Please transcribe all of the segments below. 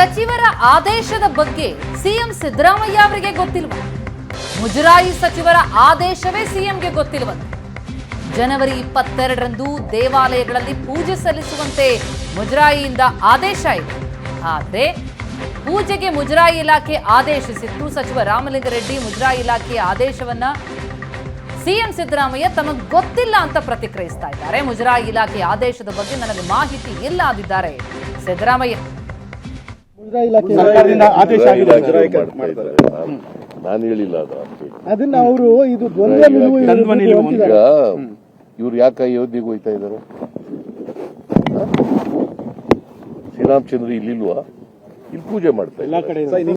ಸಚಿವರ ಆದೇಶದ ಬಗ್ಗೆ ಸಿಎಂ ಸಿದ್ದರಾಮಯ್ಯ ಅವರಿಗೆ ಗೊತ್ತಿಲ್ವ? ಮುಜರಾಯಿ ಸಚಿವರ ಆದೇಶವೇ ಸಿಎಂಗೆ ಗೊತ್ತಿಲ್ವಂತೆ. ಜನವರಿ ಇಪ್ಪತ್ತೆರಡರಂದು ದೇವಾಲಯಗಳಲ್ಲಿ ಪೂಜೆ ಸಲ್ಲಿಸುವಂತೆ ಮುಜರಾಯಿಯಿಂದ ಆದೇಶ ಇದೆ. ಆದರೆ ಪೂಜೆಗೆ ಮುಜರಾಯಿ ಇಲಾಖೆ ಆದೇಶಿಸಿತ್ತು. ಸಚಿವ ರಾಮಲಿಂಗರೆಡ್ಡಿ ಮುಜರಾಯಿ ಇಲಾಖೆಯ ಆದೇಶವನ್ನ ಸಿಎಂ ಸಿದ್ದರಾಮಯ್ಯ ತಮಗೆ ಗೊತ್ತಿಲ್ಲ ಅಂತ ಪ್ರತಿಕ್ರಿಯಿಸ್ತಾ ಇದ್ದಾರೆ. ಮುಜರಾಯಿ ಇಲಾಖೆಯ ಆದೇಶದ ಬಗ್ಗೆ ನನಗೆ ಮಾಹಿತಿ ಇಲ್ಲ ಅಂದಿದ್ದಾರೆ ಸಿದ್ದರಾಮಯ್ಯ. ಸರ್ಕಾರದಿಂದ ಆದೇಶ ಆಗಿದೆ. ನಾನು ಹೇಳಿಲ್ಲ ಅದು ಅದನ್ನ ಅವರು ಇದು ಈಗ. ಇವ್ರು ಯಾಕೆ ಅಯೋಧ್ಯೆಗೆ ಹೋಯ್ತಾ ಇದ್ದಾರೆ ಶ್ರೀರಾಮಚಂದ್ರ ಇಲ್ಲಿಲ್ವಾ? ಇಲ್ಲಿ ಪೂಜೆ ಮಾಡ್ತಾ ಇಲ್ಲ ಇದ್ದಾರೆ.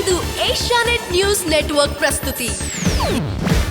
ಇದು ಏಷ್ಯಾನೆಟ್ ನ್ಯೂಸ್ ನೆಟ್ವರ್ಕ್ ಪ್ರಸ್ತುತಿ.